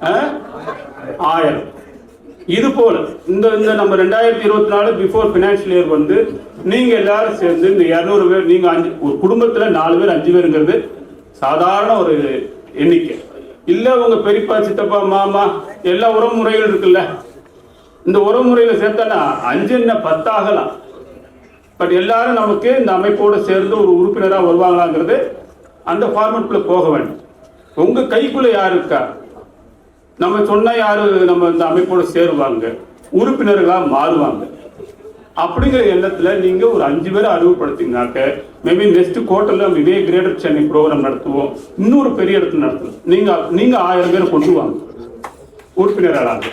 ஆ? ஆயிரம். இது போல இந்த இந்த நம்ம ரெண்டாயிரத்தி இருபத்தி நாலு பிஃபோர் பினான்சியல் இயர் வந்து நீங்க எல்லாரும் சேர்ந்து இந்த இரநூறு பேர் நீங்க அஞ்சு ஒரு குடும்பத்துல நாலு பேர் அஞ்சு பேருங்கிறது சாதாரண ஒரு எண்ணிக்கை. இல்ல உங்க பெரியப்பா சித்தப்பா மாமா எல்லா உறவுமுறைகள் இருக்குல்ல? இந்த உறவுமுறையில சேர்த்தனா அஞ்சு என்ன பத்தாகலாம். பட் எல்லாரும் நமக்கு இந்த அமைப்போடு சேர்ந்து ஒரு உறுப்பினராக வருவாங்களாங்கிறது அந்த ஃபார்மெட்குள்ள போக வேண்டும். உங்கள் கைக்குள்ளே யார் இருக்கா? நம்ம சொன்னா யாரு நம்ம இந்த அமைப்போட சேருவாங்க? உறுப்பினர்களா மாறுவாங்க. அப்படிங்கிற எண்ணத்துல நீங்க ஒரு அஞ்சு பேரை அறிவுப்படுத்தினாக்க மேபி நெக்ஸ்ட் குவார்டர்ல நம்ம கிரேட்டர் சென்னை ப்ரோக்ராம் நடத்துவோம். இன்னொரு பெரிய இடத்துல நடத்துவோம் நீங்க நீங்க ஆயிரம் பேரை கொண்டு வாங்க. உறுப்பினர்களாக.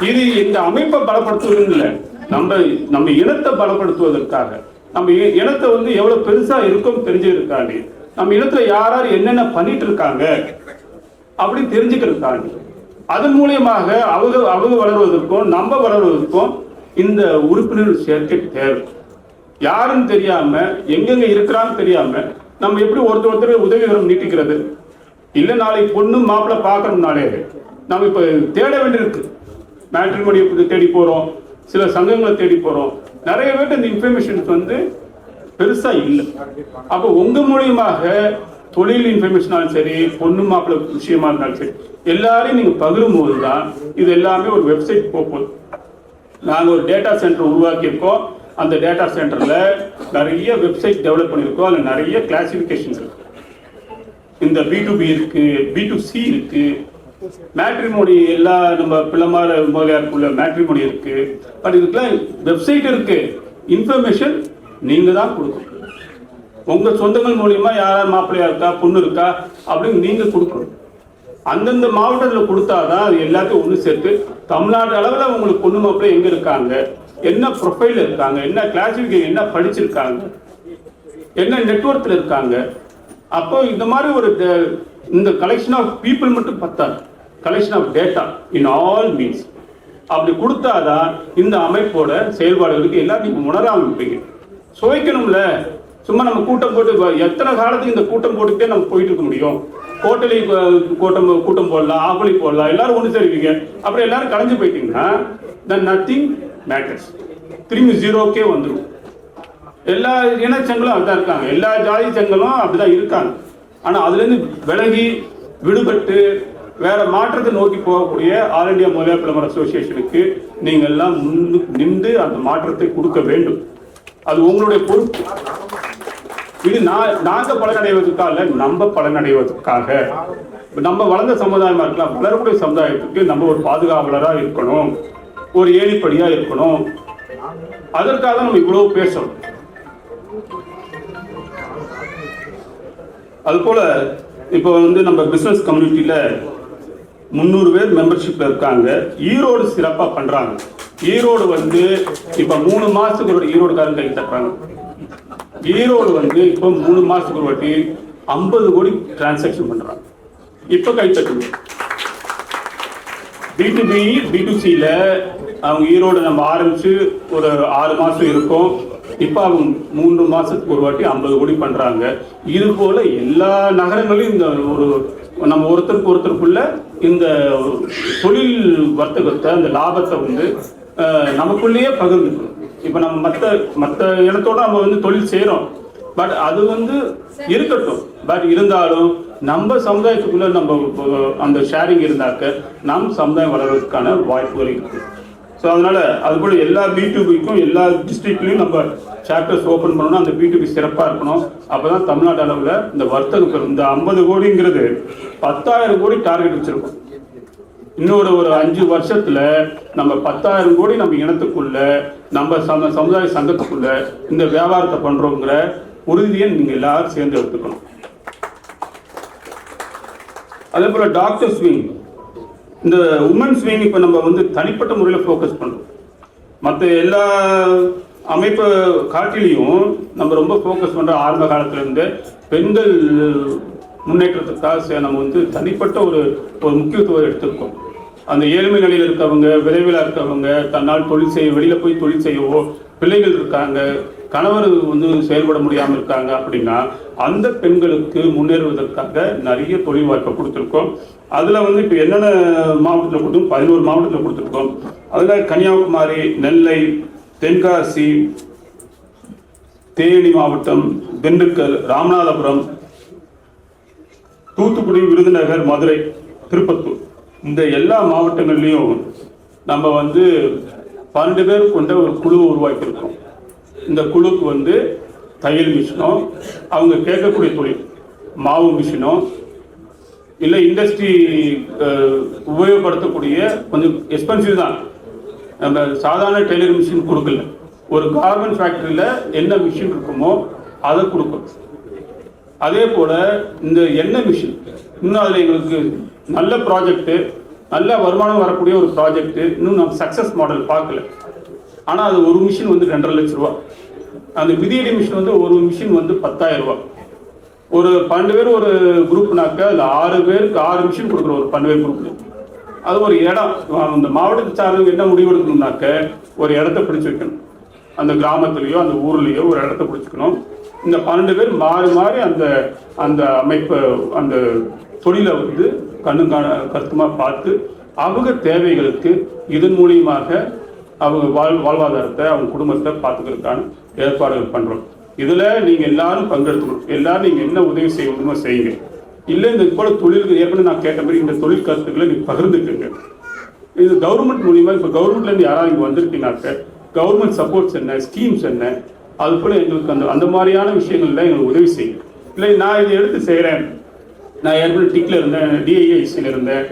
இது இந்த அமைப்பை பலப்படுத்துவதும் இல்லை. நம்ம நம்ம இனத்தை பலப்படுத்துவதற்காக. நம்ம இனத்தை வந்து எவ்வளவு பெருசா இருக்கும் தெரிஞ்சிருக்காங்க நம்ம இனத்துல யார் யார் என்னென்ன பண்ணிட்டு இருக்காங்க அப்படின்னு தெரிஞ்சுக்கிறதுக்காண்டி அதன் மூலியமாக அவங்க அவங்க வளர்வதற்கும் நம்ம வளர்வதற்கும் இந்த உறுப்பினர்கள் சேர்க்கை தேவை. யாருன்னு தெரியாம எங்கெங்க இருக்கிறான்னு தெரியாம நம்ம எப்படி ஒருத்தர் ஒருத்தர் உதவிகரம் நீட்டிக்கிறது? இல்லை நாளைக்கு பொண்ணு மாப்பிள்ளை பார்க்கணும்னாலே நம்ம இப்ப தேட வேண்டியிருக்கு. மேட்ரிமோனியை தேடி போறோம். சில சங்கங்களை தேடி போறோம். நிறைய பேர்ட்ட இந்த இன்ஃபர்மேஷன்ஸ் வந்து பெருசா இல்லை. அப்போ உங்க மூலியமாக தொழில் இன்ஃபர்மேஷனாலும் சரி பொண்ணு மாப்பிள்ளை விஷயமா இருந்தாலும் சரி எல்லாரையும் நீங்க பகிரும்போது தான் இது எல்லாமே ஒரு வெப்சைட் போகுது நாங்கள் ஒரு டேட்டா சென்டர் உருவாக்கியிருக்கோம். அந்த டேட்டா சென்டரில் நிறைய வெப்சைட் டெவலப் பண்ணியிருக்கோம். அதில் நிறைய கிளாசிஃபிகேஷன்ஸ் இருக்கு. இந்த பி டு பி இருக்கு பி டு சி இருக்கு. மேட்ரிமோனி எல்லா நம்ம பிள்ளைமார முதலியாருக்குள்ள மேட்ரிமோனி இருக்கு. பட் இதுக்கெல்லாம் வெப்சைட் இருக்கு. இன்ஃபர்மேஷன் நீங்க தான் கொடுக்கணும். உங்க சொந்தங்கள் மூலியமா யாராவது மாப்பிள்ளையா இருக்கா பொண்ணு இருக்கா அப்படின்னு நீங்க கொடுக்கணும். அந்தந்த மாவட்டத்தில் கொடுத்தாதான் அது எல்லாத்தையும் ஒன்று சேர்த்து தமிழ்நாடு அளவில் உங்களுக்கு பொண்ணு மாப்பிள்ளை எங்கே இருக்காங்க என்ன ப்ரொஃபைல் இருக்காங்க என்ன கிளாசிஃபிகேஷன் என்ன படிச்சிருக்காங்க என்ன நெட்வொர்க்கில் இருக்காங்க. அப்போ இந்த மாதிரி ஒரு இந்த கலெக்ஷன் ஆஃப் பீப்புள் மட்டும் பத்தாது. Collection of data in all means அப்படி கொடுத்தாதான் இந்த அமைப்போட செயல்பாடுகளுக்கு எல்லாத்தையும் உணர ஆரம்பிப்பீங்க. சுவைக்கணும்ல? சும்மா நம்ம கூட்டம் போட்டு எத்தனை காலத்துக்கு இந்த கூட்டம் போட்டுக்கிட்டே நம்ம போயிட்டு இருக்க முடியும்? கோட்டலி கூட்டம் கூட்டம் போடலாம் ஆகுலி போடலாம் எல்லாரும் ஒன்று சேருவீங்க அப்புறம் எல்லாரும் கலைஞ்சு போயிட்டீங்கன்னா த நத்திங் மேட்டர்ஸ் திரும்பி ஜீரோக்கே வந்துடும் எல்லா இனச்சங்களும் அப்படிதான் இருக்காங்க. எல்லா ஜாதி சங்கங்களும் அப்படிதான் இருக்காங்க. ஆனால் அதுலேருந்து விலகி விடுபட்டு வேற மாற்றத்தை நோக்கி போகக்கூடிய ஆல் இந்தியா மொழியா பிளம்பர் அசோசியேஷனுக்கு நீங்கள் எல்லாம் நின்று அந்த மாற்றத்தை கொடுக்க வேண்டும். அது உங்களுடைய பொறுப்பு. இது நான் நாங்க பலனடைவதற்காக இல்லை நம்ம பலனடைவதற்காக. நம்ம வளர்ந்த சமுதாயமா இருக்கலாம் வளரக்கூடிய சமுதாயத்துக்கு நம்ம ஒரு பாதுகாவலரா இருக்கணும் ஒரு ஏழிப்படியாக இருக்கணும். அதற்காக நம்ம இவ்வளவு பேசணும் அது போல இப்போ வந்து நம்ம பிசினஸ் கம்யூனிட்டியில முந்நூறு பேர் மெம்பர்ஷிப்ல இருக்காங்க. ஈரோடு சிறப்பா பண்றாங்க. ஈரோடு வந்து இப்ப மூணு மாசத்துக்கு ஒரு ஈரோடுக்காரங்க கை தட்டுறாங்க. ஈரோடு வந்து இப்போ மூணு மாசத்துக்கு ஒரு வாட்டி ஐம்பது கோடி டிரான்சாக்ஷன் பண்றாங்க. இப்ப கை B to B B to சியில் அவங்க ஈரோடு நம்ம ஆரம்பிச்சு ஒரு ஆறு மாசம் இருக்கும். இப்போ அவங்க மூன்று மாசத்துக்கு ஒரு வாட்டி ஐம்பது கோடி பண்றாங்க. இது போல எல்லா நகரங்களையும் இந்த ஒரு நம்ம ஒருத்தருக்கு ஒருத்தருக்குள்ள இந்த தொழில் வர்த்தகத்தை அந்த லாபத்தை வந்து நமக்குள்ளேயே பகிர்ந்துக்கணும். இப்போ நம்ம மற்ற மற்ற இடத்தோட நம்ம வந்து தொழில் செய்கிறோம் பட் அது வந்து இருக்கட்டும். பட் இருந்தாலும் நம்ம சமுதாயத்துக்குள்ள நம்ம அந்த ஷேரிங் இருந்தாக்க நம் சமுதாயம் வளர்றதுக்கான வாய்ப்புகள் இருக்கு. ஸோ அதனால அது போல எல்லா பிடிபிக்கும் எல்லா டிஸ்ட்ரிக்ட்லையும் நம்ம சாப்டர்ஸ் ஓப்பன் பண்ணணும் அந்த பிடிபி சிறப்பாக இருக்கணும். அப்பதான் தமிழ்நாடு அளவில் இந்த வர்த்தகம் இந்த ஐம்பது கோடிங்கிறது பத்தாயிரம் கோடி டார்கெட் வச்சிருக்கோம். இன்னொரு ஒரு அஞ்சு வருஷத்துல நம்ம பத்தாயிரம் கோடி நம்ம இனத்துக்குள்ள நம்ம சம சமுதாய சங்கத்துக்குள்ள இந்த வியாபாரத்தை பண்றோங்கிற உறுதியை நீங்க எல்லாரும் சேர்ந்து எடுத்துக்கணும். அதே போல டாக்டர் ஸ்விங் இந்த உமன் ஸ்விங் இப்போ நம்ம வந்து தனிப்பட்ட முறையில் ஃபோக்கஸ் பண்றோம். மற்ற எல்லா அமைப்பு காட்டிலையும் நம்ம ரொம்ப ஃபோக்கஸ் பண்ணுற ஆரம்ப காலத்துலேருந்து பெண்கள் முன்னேற்றத்துக்காக நம்ம வந்து தனிப்பட்ட ஒரு ஒரு முக்கியத்துவம் எடுத்திருக்கோம். அந்த ஏழ்மை நிலையில் இருக்கவங்க விரைவில் இருக்கவங்க தன்னால் தொழில் செய்ய வெளியில் போய் தொழில் செய்யவோ பிள்ளைகள் இருக்காங்க கணவர் வந்து செயல்பட முடியாமல் இருக்காங்க அப்படின்னா அந்த பெண்களுக்கு முன்னேறுவதற்காக நிறைய தொழில் வாய்ப்பை கொடுத்துருக்கோம். அதில் வந்து இப்போ என்னென்ன மாவட்டத்தில் கொடுத்தோம்? பதினோரு மாவட்டத்தில் கொடுத்துருக்கோம். அதில் கன்னியாகுமரி நெல்லை தென்காசி தேனி மாவட்டம் திண்டுக்கல் ராமநாதபுரம் தூத்துக்குடி விருதுநகர் மதுரை திருப்பத்தூர். இந்த எல்லா மாவட்டங்கள்லையும் நம்ம வந்து பன்னெண்டு பேர் கொண்ட ஒரு குழு உருவாக்கியிருக்கோம். இந்த குழுக்கு வந்து தையல் மிஷினோ அவங்க கேட்கக்கூடிய தொழில் மாவு மிஷினோ இல்லை இண்டஸ்ட்ரி உபயோகப்படுத்தக்கூடிய கொஞ்சம் எக்ஸ்பென்சிவ் தான். நம்ம சாதாரண டெய்லர் மிஷின் கொடுக்கல. ஒரு கார்மெண்ட் ஃபேக்டரியில் என்ன மிஷின் இருக்குமோ அதை கொடுக்கும். அதே போல் இந்த எண்ணெய் மிஷின் இன்னும் அதில் எங்களுக்கு நல்ல ப்ராஜெக்ட்டு நல்ல வருமானம் வரக்கூடிய ஒரு ப்ராஜெக்ட் இன்னும் நம்ம சக்ஸஸ் மாடல் பார்க்கல. ஆனால் அது ஒரு மிஷின் வந்து ரெண்டரை லட்ச ரூபா. அந்த மிதியடி மிஷின் வந்து ஒரு மிஷின் வந்து பத்தாயிரம் ரூபா. ஒரு பன்னெண்டு பேர் ஒரு குரூப்னாக்க அதில் ஆறு பேருக்கு ஆறு மிஷின் கொடுக்குறோம் ஒரு பன்னெண்டு பேர் குரூப் அது ஒரு இடம். அந்த மாவட்டத்தை சார்ந்தவங்க என்ன முடிவு எடுக்கணும்னாக்க ஒரு இடத்த பிடிச்சு வைக்கணும். அந்த கிராமத்துலயோ அந்த ஊர்லேயோ ஒரு இடத்த பிடிச்சிக்கணும். இந்த பன்னெண்டு பேர் மாறி மாறி அந்த அந்த அமைப்பை அந்த தொழிலை வந்து கண்ணு காண பார்த்து அவங்க தேவைகளுக்கு இதன் மூலியமாக அவங்க வாழ் வாழ்வாதாரத்தை அவங்க குடும்பத்தை பார்த்துக்கிறதுக்கான ஏற்பாடுகள் பண்ணுறோம் இதில் நீங்கள் எல்லாரும் பங்கெடுக்கணும். எல்லாரும் நீங்கள் என்ன உதவி செய்ய முடியுமோ செய்யுங்க. இல்லை இந்த போல தொழிலுக்கு ஏற்கனவே நான் கேட்ட மாதிரி இந்த தொழில் கருத்துக்களை நீங்கள் பகிர்ந்துக்குங்க. இது கவர்மெண்ட் மூலியமாக இப்போ கவர்மெண்ட்லேருந்து யாராவது இங்கே வந்திருக்கீங்கனாக்க கவர்மெண்ட் சப்போர்ட்ஸ் என்ன ஸ்கீம்ஸ் என்ன அது போல் எங்களுக்கு அந்த அந்த மாதிரியான விஷயங்கள்லாம் எங்களுக்கு உதவி செய்யும். இல்லை நான் இதை எடுத்து செய்கிறேன் நான் ஏற்கனவே டிக்கில் இருந்தேன் டிஐஐசியில் இருந்தேன்.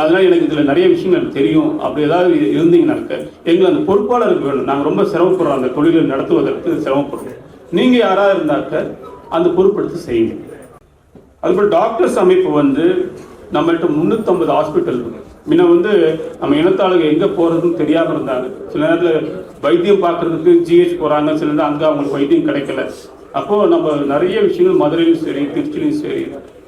அதனால் எனக்கு இதில் நிறைய விஷயங்கள் எனக்கு தெரியும். அப்படி ஏதாவது இருந்தீங்கன்னாக்க எங்களை அந்த பொறுப்பாளருக்கு வேணும். நாங்கள் ரொம்ப சிரமப்படுறோம் அந்த தொழிலை நடத்துவதற்கு சிரமப்படுறோம். நீங்கள் யாராவது இருந்தாக்க அந்த பொறுப்பெடுத்து செய்யுங்க. அதுபோல் டாக்டர்ஸ் அமைப்பு வந்து நம்மகிட்ட முந்நூற்றம்பது ஹாஸ்பிட்டல் இருக்குது முன்ன வந்து நம்ம இனத்தாளுங்க எங்கே போகிறதுன்னு தெரியாமல் இருந்தாங்க. சில நேரத்தில் வைத்தியம் பார்க்குறதுக்கு ஜிஹெச் போகிறாங்க சில நேரம் அங்கே அவங்களுக்கு வைத்தியம் கிடைக்கல. அப்போது நம்ம நிறைய விஷயங்கள் மதுரையிலும் சரி திருச்சிலையும் சரி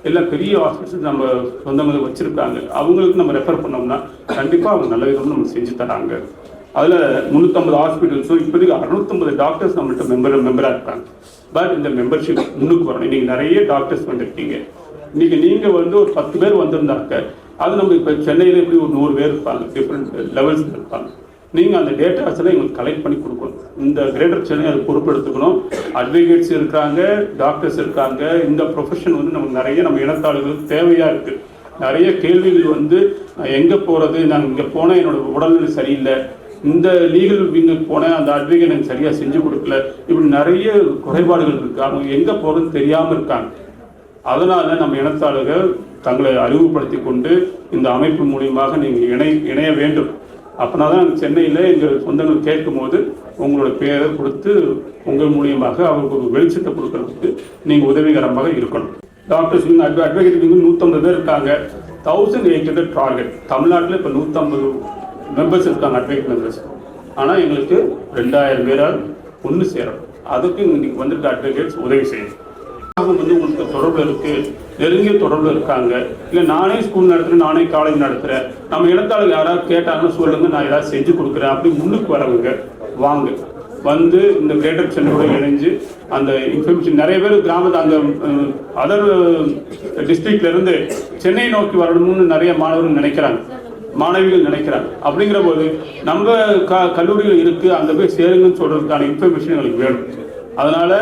எல்லாம் பெரிய ஹாஸ்பிட்டல்ஸ் நம்ம சொந்தமாக வச்சுருக்காங்க. அவங்களுக்கு நம்ம ரெஃபர் பண்ணோம்னா கண்டிப்பாக அவங்க நல்ல விதமாக நம்ம செஞ்சு தராங்க. அதில் முந்நூற்றம்பது ஹாஸ்பிட்டல்ஸும் இப்போதைக்கு அறுநூத்தம்பது டாக்டர்ஸ் நம்மள்ட்ட மெம்பர் மெம்பராக இருக்காங்க. பட் இந்த மெம்பர்ஷிப் முன்னுக்கு வரணும். இன்றைக்கி நிறைய டாக்டர்ஸ் வந்திருக்கீங்க. இன்னைக்கு நீங்கள் வந்து ஒரு பத்து பேர் வந்திருந்தாக்க அது நம்ம இப்போ சென்னையில் எப்படி ஒரு நூறு பேர் இருப்பாங்க டிஃப்ரெண்ட் லெவல்ஸ் இருப்பாங்க. நீங்கள் அந்த டேட்டாஸ் எல்லாம் எங்களுக்கு கலெக்ட் பண்ணி கொடுக்கணும். இந்த கிரேட்டர் சென்னை அதை பொறுப்பெடுத்துக்கணும். அட்வொகேட்ஸ் இருக்காங்க டாக்டர்ஸ் இருக்காங்க. இந்த ப்ரொஃபஷன் வந்து நமக்கு நிறைய நம்ம இனத்தாளுகளுக்கு தேவையாக இருக்குது நிறைய கேள்விகள் வந்து நான் எங்கே போகிறது நான் இங்கே போனால் என்னோட உடல்நிலை சரியில்லை. இந்த லீகல் விங்குக்கு போனேன் அந்த அட்வொகேட் எனக்கு சரியாக செஞ்சு கொடுக்கல. இப்படி நிறைய குறைபாடுகள் இருக்குது அவங்க எங்கே போகிறதுன்னு தெரியாமல் இருக்காங்க. அதனால் நம்ம இனத்தாளர்கள் தங்களை அறிவுப்படுத்தி கொண்டு இந்த அமைப்பு மூலியமாக நீங்கள் இணை இணைய வேண்டும். அப்படின்னா தான் சென்னையில் எங்கள் சொந்தங்கள் கேட்கும்போது உங்களோட பேரை கொடுத்து உங்கள் மூலியமாக அவங்களுக்கு ஒரு வெளிச்சத்தை கொடுக்கறதுக்கு நீங்கள் உதவிகரமாக இருக்கணும். டாக்டர்ஸ் அட்வ அட்வொகேட் வந்து நூற்றம்பது பேர் இருக்காங்க. தௌசண்ட் எயிட் ஹண்ட்ரட் டார்கெட் தமிழ்நாட்டில் இப்போ நூற்றம்பது மெம்பர்ஸ் இருக்காங்க அட்வொகேட் மெம்பர்ஸ் ஆனால் எங்களுக்கு ரெண்டாயிரம் பேரால் ஒன்று சேரணும். அதுக்கு இன்னைக்கு வந்திருக்க அட்வொகேட்ஸ் உதவி செய்யணும். வந்து உங்களுக்கு தொடர்பில் இருக்கு நெருங்கிய தொடர்பில் இருக்காங்க. இல்லை நானே ஸ்கூல் நடத்துகிறேன் நானே காலேஜ் நடத்துகிறேன் நம்ம இடத்தாளர் யாராவது கேட்டாங்கன்னு சொல்லுங்க நான் ஏதாவது செஞ்சு கொடுக்குறேன். அப்படி முன்னுக்கு வரவங்க வாங்க. வந்து இந்த கிரேட்டர் சென்னையோட இணைஞ்சு அந்த இன்ஃபர்மேஷன் நிறைய பேர் கிராமத்து அந்த அதர் டிஸ்ட்ரிக்ட்லேருந்து சென்னை நோக்கி வரணும்னு நிறைய மாணவர்கள் நினைக்கிறாங்க. மாணவிகள் நினைக்கிறாங்க. அப்படிங்கிற போது நம்ம க கல்லூரியில் இருக்குது அங்கே போய் சேருங்கன்னு சொல்கிறதுக்கான இன்ஃபர்மேஷன் எங்களுக்கு வேணும். அதனால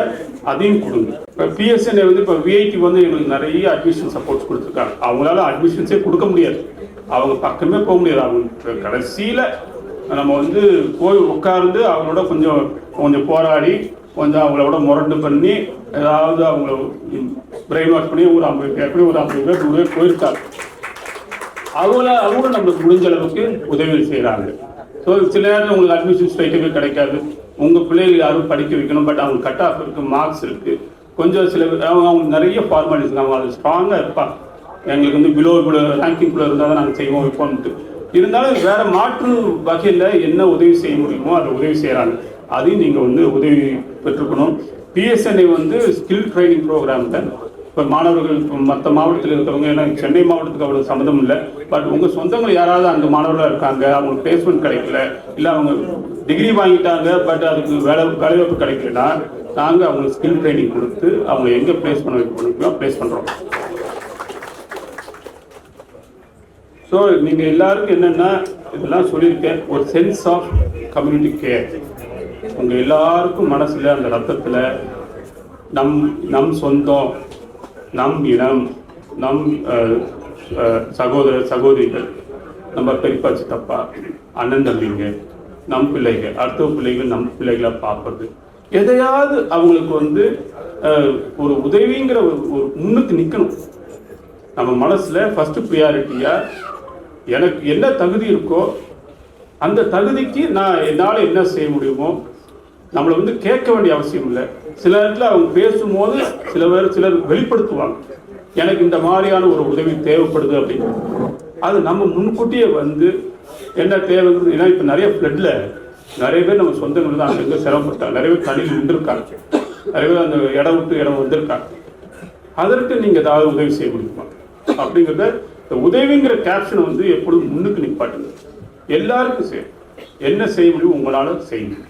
அதையும் கொடுங்க. இப்போ பிஎஸ்என்ஏ வந்து இப்போ விஐடி வந்து எங்களுக்கு நிறைய அட்மிஷன் சப்போர்ட்ஸ் கொடுத்துருக்காங்க. அவங்களால அட்மிஷன்ஸே கொடுக்க முடியாது. அவங்க பக்கமே போக முடியாது. அவங்க கடைசியில் நம்ம வந்து போய் உட்கார்ந்து அவங்களோட கொஞ்சம் கொஞ்சம் போராடி கொஞ்சம் அவங்களோட முரண்டு பண்ணி ஏதாவது அவங்கள பிரெயின் வாஷ் பண்ணி ஒரு ஐம்பது பேர் ஒரு ஐம்பது பேர் நூறு பேர் போயிருக்காங்க. அவங்கள அவங்களும் நம்மளுக்கு முடிஞ்ச அளவுக்கு உதவி செய்கிறாங்க ஸோ சில நேரத்தில் உங்களுக்கு அட்மிஷன் ஸ்ட்ரைட்டாகவே கிடைக்காது. உங்கள் பிள்ளைகள் யாரும் படிக்க வைக்கணும் பட் அவங்க கட் ஆஃப் இருக்குது மார்க்ஸ் இருக்குது கொஞ்சம் சில அவங்க அவங்க நிறைய ஃபார்மாலிட்டிஸ் அவங்க அது ஸ்ட்ராங்காக இருப்பாங்க. எங்களுக்கு வந்து பிலோ இவ்வளோ ரேங்கிங்குள்ளே இருந்தால் தான் நாங்கள் செய்வோம் வைப்போம்ட்டு இருந்தாலும் வேற மாற்று வகையில் என்ன உதவி செய்ய முடியுமோ அதை உதவி செய்கிறாங்க அதையும் நீங்கள் வந்து உதவி பெற்றுக்கணும். பிஎஸ்என்ஐ வந்து ஸ்கில் ட்ரைனிங் ப்ரோக்ராமில் இப்போ மாணவர்கள் மற்ற மாவட்டத்தில் இருக்கிறவங்க ஏன்னா சென்னை மாவட்டத்துக்கு அவ்வளோ சம்மந்தம் இல்லை பட் உங்கள் சொந்தங்கள் யாராவது அங்கே மாணவர்களாக இருக்காங்க அவங்களுக்கு பிளேஸ்மெண்ட் கிடைக்கல இல்லை அவங்க டிகிரி வாங்கிட்டாங்க பட் அதுக்கு வேலை வேலைவாய்ப்பு கிடைக்கலனா நாங்கள் அவங்களுக்கு ஸ்கில் ட்ரைனிங் கொடுத்து அவங்க எங்கே ப்ளேஸ் பண்ண வைக்க முடியுமோ ப்ளேஸ் பண்ணுறோம் ஸோ நீங்கள் எல்லாருக்கும் என்னென்னா இதெல்லாம் சொல்லியிருக்கேன். ஒரு சென்ஸ் ஆஃப் கம்யூனிட்டி கேர் உங்கள் எல்லாருக்கும் மனசில் அந்த ரத்தத்தில் நம் நம் சொந்தம் நம் இனம் நம் சகோதர சகோதரிகள் நம்ம பெரியப்பா சித்தப்பா அண்ணன் தம்பிங்க நம் பிள்ளைகள் அடுத்த பிள்ளைகள் நம் பிள்ளைகளை பார்ப்பது. எதையாவது அவங்களுக்கு வந்து ஒரு உதவிங்கிற ஒரு ஒரு முன்னுக்கு நிற்கணும் நம்ம மனசில் ஃபஸ்ட்டு ப்ரியாரிட்டியாக எனக்கு என்ன தகுதி இருக்கோ அந்த தகுதிக்கு நான் என்னால் என்ன செய்ய முடியுமோ நம்மளை வந்து கேட்க வேண்டிய அவசியம் இல்லை. சில இடத்துல அவங்க பேசும்போது சில பேர் சிலர் வெளிப்படுத்துவாங்க. எனக்கு இந்த மாதிரியான ஒரு உதவி தேவைப்படுது அப்படின்னு. அது நம்ம முன்கூட்டியே வந்து என்ன தேவைங்கிறது ஏன்னா இப்போ நிறைய ஃப்ளட்டில் நிறைய பேர் நம்ம சொந்தங்கள் தான். அங்கங்கே சிரமப்பட்டாங்க. நிறைய பேர் தனியில் நின்றுருக்காங்க நிறைய பேர் அந்த இடம் விட்டு இடம் வந்திருக்காங்க. அதற்கு நீங்கள் ஏதாவது உதவி செய்ய முடியுமா? அப்படிங்கிறத இந்த உதவிங்கிற கேப்ஷனை வந்து எப்பொழுதும் முன்னுக்கு நிப்பாட்டுங்க. எல்லாருக்கும் செய்யும் என்ன செய்ய முடியும் உங்களால் செய்யுங்க முடியும்.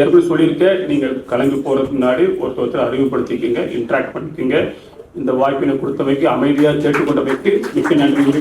ஏற்கனவே சொல்லியிருக்கேன். நீங்கள் கலந்து போகிறதுக்கு முன்னாடி ஒருத்தர் ஒருத்தர் அறிவுப்படுத்திக்கிங்க இன்ட்ராக்ட் பண்ணிக்கிங்க. இந்த வாய்ப்பினை கொடுத்தமைக்கு அமைதியாக கேட்டுக்கொண்டவைக்கு மிக்க நன்றி கூறி